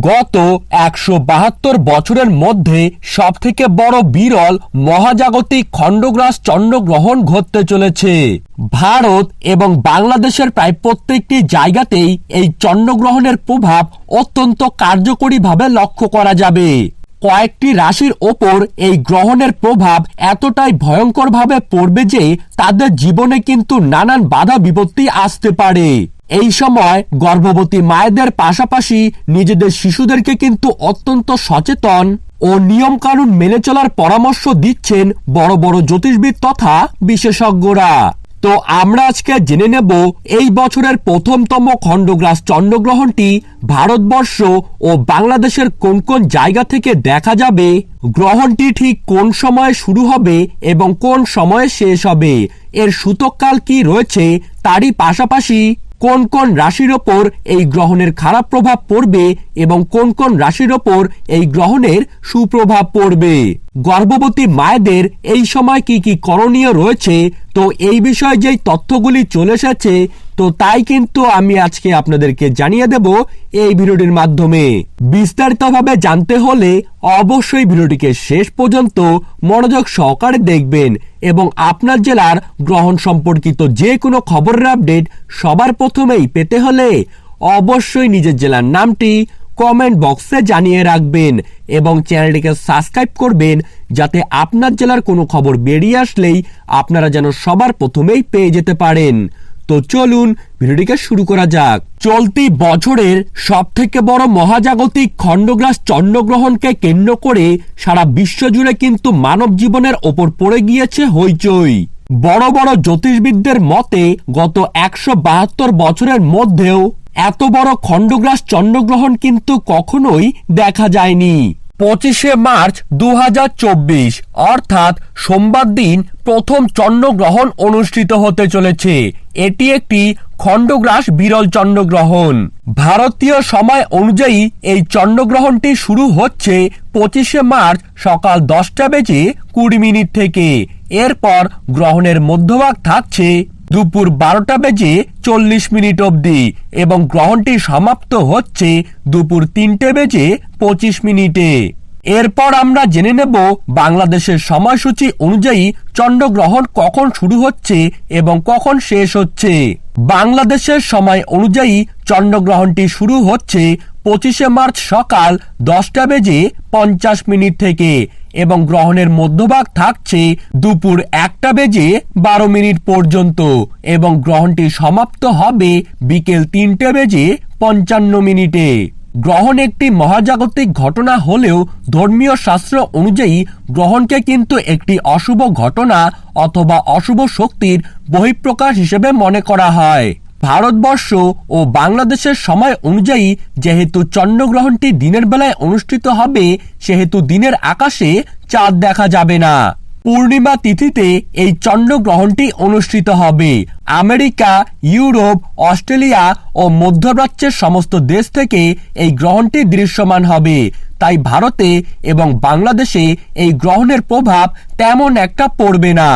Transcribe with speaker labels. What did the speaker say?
Speaker 1: গত একশো বাহাত্তর বছরের মধ্যে সবথেকে বড় বিরল মহাজাগতিক খণ্ডগ্রাস চন্দ্রগ্রহণ ঘটতে চলেছে। ভারত এবং বাংলাদেশের প্রায় প্রত্যেকটি জায়গাতেই এই চন্দ্রগ্রহণের প্রভাব অত্যন্ত কার্যকরীভাবে লক্ষ্য করা যাবে। কয়েকটি রাশির ওপর এই গ্রহণের প্রভাব এতটাই ভয়ঙ্করভাবে পড়বে যে তাদের জীবনে কিন্তু নানান বাধা বিপত্তি আসতে পারে। এই সময় গর্ভবতী মায়েদের পাশাপাশি নিজেদের শিশুদেরকে কিন্তু অত্যন্ত সচেতন ও নিয়মকানুন মেনে চলার পরামর্শ দিচ্ছেন বড় বড় জ্যোতিষবিদ তথা বিশেষজ্ঞরা। তো আমরা আজকে জেনে নেব এই বছরের প্রথমতম খণ্ডগ্রাস চন্দ্রগ্রহণটি ভারতবর্ষ ও বাংলাদেশের কোন কোন জায়গা থেকে দেখা যাবে, গ্রহণটি ঠিক কোন সময়ে শুরু হবে এবং কোন সময়ে শেষ হবে, এর সূতককাল কি রয়েছে, তারই পাশাপাশি কোন কোন রাশির ওপর এই গ্রহণের খারাপ প্রভাব পড়বে এবং কোন কোন রাশির ওপর এই গ্রহণের সুপ্রভাব পড়বে? গর্ভবতী মায়েদের এই সময় কি কি করণীয় রয়েছে? তো এই বিষয়ে যেই তথ্যগুলি চলে এসেছে, তো তাই কিন্তু আমি আজকে আপনাদেরকে জানিয়ে দেব এই ভিডিওটির মাধ্যমে। বিস্তারিতভাবে জানতে হলে অবশ্যই ভিডিওটিকে শেষ পর্যন্ত মনোযোগ সহকারে দেখবেন এবং আপনার জেলার গ্রহণ সম্পর্কিত যে কোনো খবরের আপডেট সবার প্রথমেই পেতে হলে অবশ্যই নিজের জেলার নামটি কমেন্ট বক্সে জানিয়ে রাখবেন এবং চ্যানেলটিকে সাবস্ক্রাইব করবেন যাতে আপনার জেলার কোনো খবর বেরিয়ে আসলেই আপনারা যেন সবার প্রথমেই পেয়ে যেতে পারেন। তো চলুন, ভিডিওটিকে শুরু করা যাক। চলতি বছরের সব থেকে বড় মহাজাগতিক খণ্ডগ্রাস চন্দ্রগ্রহণকে কেন্দ্র করে সারা বিশ্ব জুড়ে কিন্তু মানব জীবনের ওপর পড়ে গিয়েছে হইচই। বড় বড় জ্যোতিষবিদদের মতে, গত একশো বাহাত্তর বছরের মধ্যেও এত বড় খণ্ডগ্রাস চন্দ্রগ্রহণ কিন্তু কখনোই দেখা যায়নি। পঁচিশে মার্চ দু হাজার চব্বিশ, অর্থাৎ সোমবার দিন প্রথম চন্দ্রগ্রহণ অনুষ্ঠিত হতে চলেছে। এটি একটি খণ্ডগ্রাস বিরল চন্দ্রগ্রহণ। ভারতীয় সময় অনুযায়ী এই চন্দ্রগ্রহণটি শুরু হচ্ছে পঁচিশে মার্চ সকাল দশটা বেজে কুড়ি মিনিট থেকে। এরপর গ্রহণের মধ্যভাগ থাকছে দুপুর বারোটা বেজে চল্লিশ মিনিট অবধি এবং গ্রহণটি সমাপ্ত হচ্ছে দুপুর তিনটে বেজে পঁচিশ মিনিটে। এরপর আমরা জেনে নেব বাংলাদেশের সময়সূচি অনুযায়ী চন্দ্রগ্রহণ কখন শুরু হচ্ছে এবং কখন শেষ হচ্ছে। বাংলাদেশের সময় অনুযায়ী চন্দ্রগ্রহণটি শুরু হচ্ছে পঁচিশে মার্চ সকাল দশটা বেজে পঞ্চাশ মিনিট থেকে। এবং গ্রহণের মধ্যভাগ থাকছে দুপুর একটা বেজে বারো মিনিট পর্যন্ত এবং গ্রহণটি সমাপ্ত হবে বিকেল তিনটে বেজে পঞ্চান্ন মিনিটে। গ্রহণ একটি মহাজাগতিক ঘটনা হলেও ধর্মীয় শাস্ত্র অনুযায়ী গ্রহণকে কিন্তু একটি অশুভ ঘটনা অথবা অশুভ শক্তির বহিঃপ্রকাশ হিসেবে মনে করা হয়। ভারতবর্ষ ও বাংলাদেশের সময় অনুযায়ী যেহেতু চন্দ্রগ্রহণটি দিনের বেলায় অনুষ্ঠিত হবে, সেহেতু দিনের আকাশে চাঁদ দেখা যাবে না। পূর্ণিমা তিথিতে এই চন্দ্রগ্রহণটি অনুষ্ঠিত হবে। আমেরিকা, ইউরোপ, অস্ট্রেলিয়া ও মধ্যপ্রাচ্যের সমস্ত দেশ থেকে এই গ্রহণটি দৃশ্যমান হবে। তাই ভারতে এবং বাংলাদেশে এই গ্রহণের প্রভাব তেমন একটা পড়বে না।